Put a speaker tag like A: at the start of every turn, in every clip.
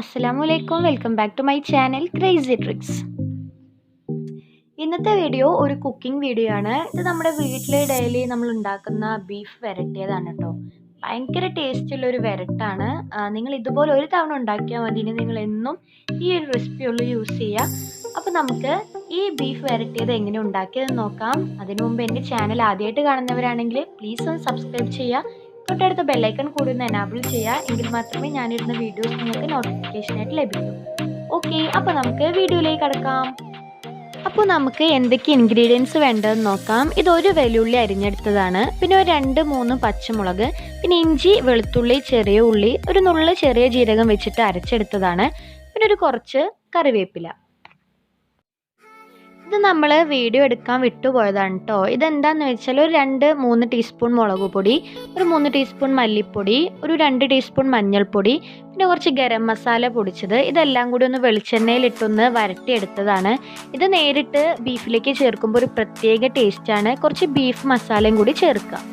A: അസ്സലാമു അലൈക്കും. Welcome back to my channel crazy tricks ഇന്നത്തെ വീഡിയോ ഒരു കുക്കിംഗ് വീഡിയോ ആണ്. ഇത് നമ്മുടെ വീട്ടിൽ ഡെയിലി നമ്മൾ ഉണ്ടാക്കുന്ന ബീഫ് വരട്ടിയതാണ് കേട്ടോ ഭയങ്കര ടേസ്റ്റുള്ള ഒരു വരട്ടാണ്. നിങ്ങൾ ഇതുപോലെ ഒരു തവണ ഉണ്ടാക്കിയാൽ മതി. ഇനി നിങ്ങൾ എന്നും ഈ ഒരു റെസിപ്പി ഉള്ളു യൂസ് ചെയ്യുക അപ്പോൾ നമുക്ക് ഈ ബീഫ് വരട്ടിയത് എങ്ങനെ ഉണ്ടാക്കിയതെന്ന് നോക്കാം. അതിനു മുമ്പ് എന്റെ ചാനൽ ആദ്യമായിട്ട് കാണുന്നവരാണെങ്കിൽ പ്ലീസ് ഒന്ന് സബ്സ്ക്രൈബ് ചെയ്യുക തൊട്ടടുത്ത ബെല്ലൈക്കൺ കൂടി ഒന്ന് എനാബിൾ ചെയ്യുക എങ്കിൽ മാത്രമേ ഞാനിടുന്ന വീഡിയോസ് നിങ്ങൾക്ക് നോട്ടിഫിക്കേഷനായിട്ട് ലഭിക്കൂ. ഓക്കെ അപ്പോൾ നമുക്ക് വീഡിയോയിലേക്ക് കടക്കാം. അപ്പോൾ നമുക്ക് എന്തൊക്കെ ഇൻഗ്രീഡിയൻസ് വേണ്ടതെന്ന് നോക്കാം. ഇത് ഇതൊരു വെല്ലുള്ളി അരിഞ്ഞെടുത്തതാണ്. പിന്നെ ഒരു രണ്ട് മൂന്ന് പച്ചമുളക് പിന്നെ ഇഞ്ചി വെളുത്തുള്ളി ചെറിയ ഉള്ളി ഒരു നുള്ള ചെറിയ ജീരകം വെച്ചിട്ട് അരച്ചെടുത്തതാണ്. പിന്നെ ഒരു കുറച്ച് കറിവേപ്പില. ഇത് നമ്മൾ വീഡിയോ എടുക്കാൻ വിട്ടുപോയതാണ് കേട്ടോ ഇതെന്താന്ന് വെച്ചാൽ ഒരു രണ്ട് മൂന്ന് ടീസ്പൂൺ മുളക് പൊടി ഒരു മൂന്ന് ടീസ്പൂൺ മല്ലിപ്പൊടി ഒരു രണ്ട് ടീസ്പൂൺ മഞ്ഞൾപ്പൊടി പിന്നെ കുറച്ച് ഗരം മസാല പൊടിച്ചത്. ഇതെല്ലാം കൂടി ഒന്ന് വെളിച്ചെണ്ണയിലിട്ടൊന്ന് വരട്ടിയെടുത്തതാണ്. ഇത് നേരിട്ട് ബീഫിലേക്ക് ചേർക്കുമ്പോൾ ഒരു പ്രത്യേക ടേസ്റ്റാണ് കുറച്ച് ബീഫ് മസാലയും കൂടി ചേർക്കുക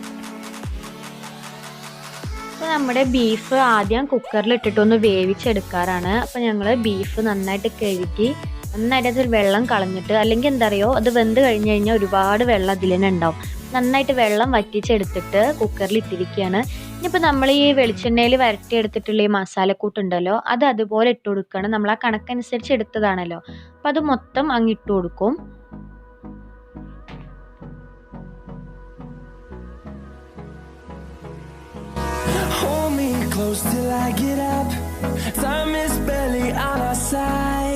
A: അപ്പോൾ നമ്മുടെ ബീഫ് ആദ്യം കുക്കറിൽ ഇട്ടിട്ടൊന്ന് വേവിച്ചെടുക്കാറാണ്. അപ്പോൾ ഞങ്ങൾ ബീഫ് നന്നായിട്ട് കഴുകി നന്നായിട്ട് അതിൽ വെള്ളം കളഞ്ഞിട്ട് അല്ലെങ്കിൽ എന്താ പറയുക അത് വെന്ത് കഴിഞ്ഞ് കഴിഞ്ഞാൽ ഒരുപാട് വെള്ളം അതിൽ തന്നെ ഉണ്ടാവും. നന്നായിട്ട് വെള്ളം വറ്റിച്ചെടുത്തിട്ട് കുക്കറിൽ ഇട്ടിരിക്കുകയാണ്. ഇനിയിപ്പോൾ നമ്മൾ ഈ വെളിച്ചെണ്ണയിൽ വരട്ടിയെടുത്തിട്ടുള്ള ഈ മസാലക്കൂട്ടുണ്ടല്ലോ അത് അതുപോലെ ഇട്ട് കൊടുക്കുകയാണ്. നമ്മൾ ആ കണക്കനുസരിച്ച് എടുത്തതാണല്ലോ. അപ്പോൾ അത് മൊത്തം അങ്ങ് ഇട്ട് കൊടുക്കും.
B: Close till I get up. Time is barely on our side.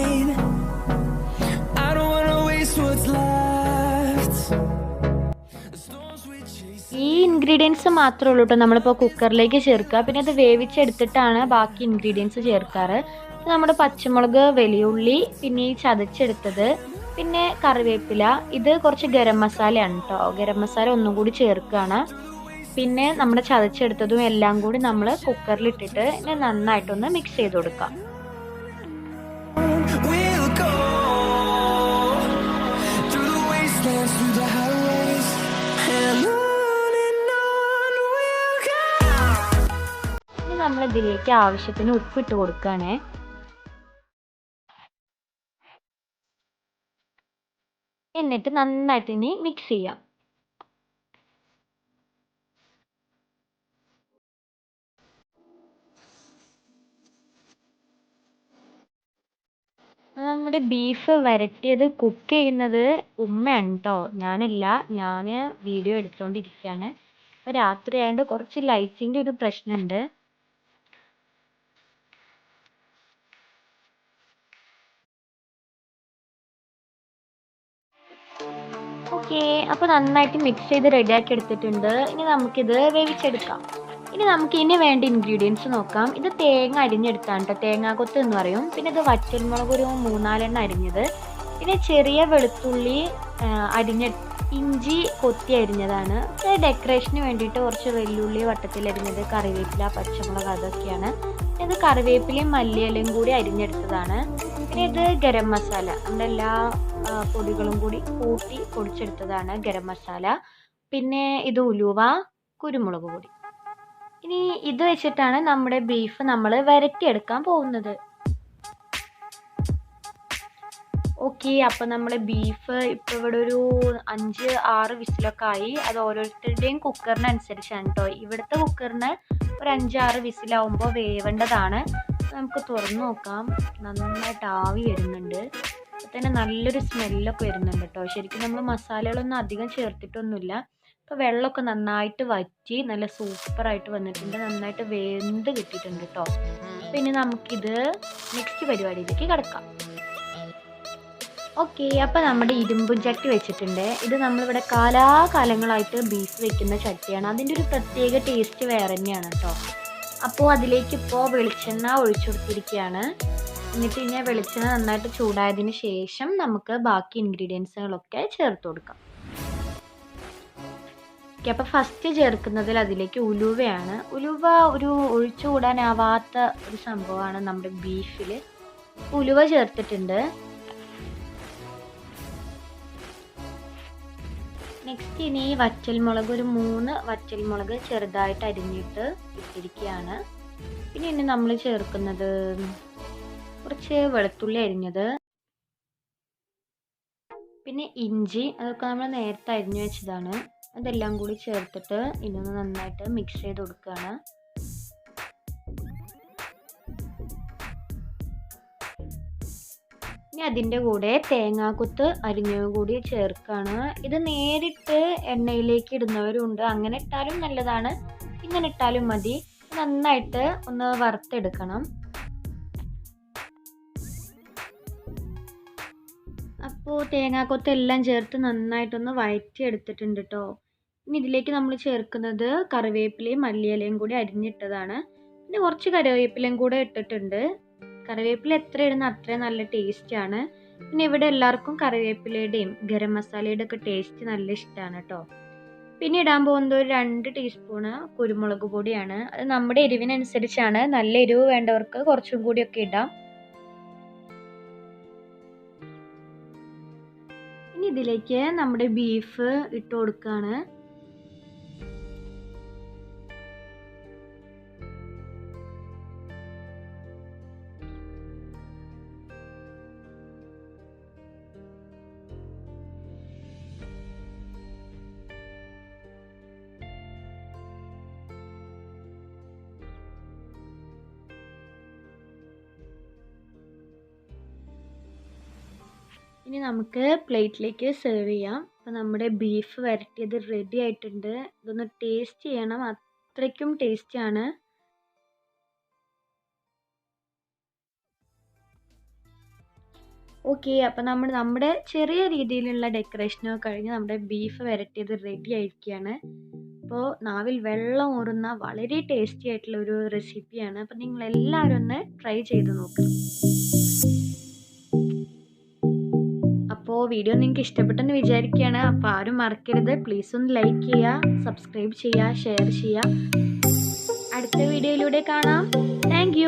A: Ingredients മാത്രമേ ഉള്ളൂ കേട്ടോ നമ്മളിപ്പോൾ കുക്കറിലേക്ക് ചേർക്കുക. പിന്നെ അത് വേവിച്ചെടുത്തിട്ടാണ് ബാക്കി ഇൻഗ്രീഡിയൻസ് ചേർക്കാറ്. നമ്മുടെ പച്ചമുളക് വലിയുള്ളി പിന്നെ ഈ ചതച്ചെടുത്തത്. പിന്നെ കറിവേപ്പില. ഇത് കുറച്ച് ഗരം മസാലയാണ് കേട്ടോ ഗരം മസാല ഒന്നും കൂടി ചേർക്കുകയാണ് പിന്നെ നമ്മുടെ ചതച്ചെടുത്തതും എല്ലാം കൂടി നമ്മൾ കുക്കറിലിട്ടിട്ട് നന്നായിട്ടൊന്ന് മിക്സ് ചെയ്ത് കൊടുക്കാം. നമ്മൾ ഇതിലേക്ക് ആവശ്യത്തിന് ഉപ്പിട്ട് കൊടുക്കുകയാണേ. എന്നിട്ട് നന്നായിട്ട് ഇനി മിക്സ് ചെയ്യാം. നമ്മുടെ ബീഫ് വരട്ടിയത് കുക്ക് ചെയ്യുന്നത് ഉമ്മയാണ് കേട്ടോ ഞാനല്ല ഞാൻ വീഡിയോ എടുത്തുകൊണ്ടിരിക്കുകയാണ് അപ്പോൾ രാത്രി ആയതുകൊണ്ട് കുറച്ച് ലൈറ്റിന്റെ ഒരു പ്രശ്നമുണ്ട് ഓക്കെ അപ്പോൾ നന്നായിട്ട് മിക്സ് ചെയ്ത് റെഡിയാക്കി എടുത്തിട്ടുണ്ട്. ഇനി നമുക്കിത് വേവിച്ചെടുക്കാം. ഇനി നമുക്ക് ഇനി വേണ്ട ഇൻഗ്രീഡിയൻസ് നോക്കാം. ഇത് തേങ്ങ അരിഞ്ഞെടുത്താണ് കേട്ടോ തേങ്ങാക്കൊത്ത് എന്ന് പറയും. പിന്നെ ഇത് വറ്റൽമുളക് ഒരു മൂന്നാലെണ്ണം അരിഞ്ഞത്. പിന്നെ ചെറിയ വെളുത്തുള്ളി അരിഞ്ഞ ഇഞ്ചി കൊത്തി അരിഞ്ഞതാണ്. ഡെക്കറേഷന് വേണ്ടിയിട്ട് കുറച്ച് വെല്ലുള്ളി വട്ടത്തിൽ അരിഞ്ഞത് കറിവേപ്പില പച്ചമുളക് അതൊക്കെയാണ്. ഇത് കറിവേപ്പിലയും മല്ലിയിലയും കൂടി അരിഞ്ഞെടുത്തതാണ്. പിന്നെ ഇത് ഗരം മസാല. നമ്മുടെ എല്ലാ പൊടികളും കൂടി കൂട്ടി പൊടിച്ചെടുത്തതാണ് ഗരം മസാല. പിന്നെ ഇത് ഉലുവ കുരുമുളക് പൊടി. ഇനി ഇത് വെച്ചിട്ടാണ് നമ്മുടെ ബീഫ് നമ്മൾ വരട്ടിയെടുക്കാൻ പോകുന്നത്. ഓക്കെ അപ്പോൾ നമ്മൾ ബീഫ് ഇപ്പോൾ ഇവിടെ ഒരു അഞ്ച് ആറ് വിസിലൊക്കെ ആയി. അത് ഓരോരുത്തരുടെയും കുക്കറിനനുസരിച്ചാണ് കേട്ടോ ഇവിടുത്തെ കുക്കറിന് ഒരു അഞ്ചാറ് വിസിലാവുമ്പോൾ വേവേണ്ടതാണ്. നമുക്ക് തുറന്നു നോക്കാം. നന്നായിട്ട് ആവി വരുന്നുണ്ട്. അപ്പോൾ തന്നെ നല്ലൊരു സ്മെല്ലൊക്കെ വരുന്നുണ്ട് കേട്ടോ ശരിക്കും നമ്മൾ മസാലകളൊന്നും അധികം ചേർത്തിട്ടൊന്നുമില്ല. അപ്പോൾ വെള്ളമൊക്കെ നന്നായിട്ട് വറ്റി നല്ല സൂപ്പറായിട്ട് വന്നിട്ടുണ്ട്. നന്നായിട്ട് വെന്ത് കിട്ടിയിട്ടുണ്ട് കേട്ടോ പിന്നെ നമുക്കിത് നെക്സ്റ്റ് പരിപാടിയിലേക്ക് കിടക്കാം. ഓക്കെ അപ്പോൾ നമ്മുടെ ഇരുമ്പും ചട്ടി വെച്ചിട്ടുണ്ട്. ഇത് നമ്മളിവിടെ കാലാകാലങ്ങളായിട്ട് ബീഫ് വെക്കുന്ന ചട്ടിയാണ്. അതിന്റെ ഒരു പ്രത്യേക ടേസ്റ്റ് വേറെ തന്നെയാണ് കേട്ടോ അപ്പോൾ അതിലേക്ക് ഇപ്പോൾ വെളിച്ചെണ്ണ ഒഴിച്ചു കൊടുത്തിരിക്കുകയാണ്. എന്നിട്ട് ഇനി വെളിച്ചെണ്ണ നന്നായിട്ട് ചൂടായതിന് ശേഷം നമുക്ക് ബാക്കി ഇൻഗ്രീഡിയൻസുകളൊക്കെ ചേർത്ത് കൊടുക്കാം. ഓക്കെ ഫസ്റ്റ് ചേർക്കുന്നതിൽ അതിലേക്ക് ഉലുവയാണ്. ഉലുവ ഒരു ഒഴിച്ചുകൂടാനാവാത്ത ഒരു സംഭവമാണ് നമ്മുടെ ബീഫിൽ ഉലുവ ചേർത്തിട്ടുണ്ട്. നെക്സ്റ്റ് ഇനി വറ്റൽമുളക് ഒരു മൂന്ന് വറ്റൽമുളക് ചെറുതായിട്ട് അരിഞ്ഞിട്ട് ഇട്ടിരിക്കുകയാണ്. പിന്നെ ഇനി നമ്മൾ ചേർക്കുന്നത് കുറച്ച് വെളുത്തുള്ളി അരിഞ്ഞത്. പിന്നെ ഇഞ്ചി അതൊക്കെ നമ്മൾ നേരത്തെ അരിഞ്ഞു വെച്ചതാണ്. അതെല്ലാം കൂടി ചേർത്തിട്ട് ഇതൊന്ന് നന്നായിട്ട് മിക്സ് ചെയ്ത് കൊടുക്കുകയാണ്. ഇനി അതിന്റെ കൂടെ തേങ്ങാക്കുത്ത് അരിഞ്ഞത് കൂടി ചേർക്കുകയാണ്. ഇത് നേരിട്ട് എണ്ണയിലേക്ക് ഇടുന്നവരുണ്ട്. അങ്ങനെ ഇട്ടാലും നല്ലതാണ്. ഇങ്ങനെ ഇട്ടാലും മതി. നന്നായിട്ട് ഒന്ന് വറുത്തെടുക്കണം. അപ്പോൾ തേങ്ങാക്കൊത്തെല്ലാം ചേർത്ത് നന്നായിട്ടൊന്ന് വഴറ്റിയെടുത്തിട്ടുണ്ട് കേട്ടോ ഇനി ഇതിലേക്ക് നമ്മൾ ചേർക്കുന്നത് കറിവേപ്പിലയും മല്ലിയിലയും കൂടി അരിഞ്ഞിട്ടതാണ്. പിന്നെ കുറച്ച് കറിവേപ്പിലയും കൂടെ ഇട്ടിട്ടുണ്ട്. കറിവേപ്പില എത്ര ഇടുന്ന അത്രയും നല്ല ടേസ്റ്റാണ് പിന്നെ ഇവിടെ എല്ലാവർക്കും കറിവേപ്പിലയുടെയും ഗരം മസാലയുടെ ഒക്കെ ടേസ്റ്റ് നല്ല ഇഷ്ടമാണ് കേട്ടോ പിന്നെ ഇടാൻ പോകുന്നത് ഒരു രണ്ട് ടീസ്പൂണ് കുരുമുളക് പൊടിയാണ്. അത് നമ്മുടെ എരിവിനനുസരിച്ചാണ്. നല്ല എരിവ് വേണ്ടവർക്ക് കുറച്ചും കൂടിയൊക്കെ ഇടാം. ഇതിലേക്ക് നമ്മുടെ ബീഫ് ഇട്ട് കൊടുക്കുകയാണ് ഇനി നമുക്ക് പ്ലേറ്റിലേക്ക് സെർവ് ചെയ്യാം. അപ്പോൾ നമ്മുടെ ബീഫ് വരട്ടിയത് റെഡി ആയിട്ടുണ്ട്. ഇതൊന്ന് ടേസ്റ്റ് ചെയ്യണം. അത്രയ്ക്കും ടേസ്റ്റിയാണ് ഓക്കെ അപ്പോൾ നമ്മൾ നമ്മുടെ ചെറിയ രീതിയിലുള്ള ഡെക്കറേഷനോ കഴിഞ്ഞ് നമ്മുടെ ബീഫ് വരട്ടിയത് റെഡി ആയിരിക്കുകയാണ്. അപ്പോൾ നാവിൽ വെള്ളം ഊറുന്ന വളരെ ടേസ്റ്റി ആയിട്ടുള്ള ഒരു റെസിപ്പിയാണ് അപ്പോൾ നിങ്ങൾ എല്ലാവരും ഒന്ന് ട്രൈ ചെയ്ത് നോക്കുക അപ്പോൾ വീഡിയോ നിങ്ങൾക്ക് ഇഷ്ടപ്പെട്ടെന്ന് വിചാരിക്കുകയാണ്. അപ്പോൾ ആരും മറക്കരുത്. പ്ലീസ് ഒന്ന് ലൈക്ക് ചെയ്യുക സബ്സ്ക്രൈബ് ചെയ്യുക ഷെയർ ചെയ്യുക. അടുത്ത വീഡിയോയിലൂടെ കാണാം. താങ്ക്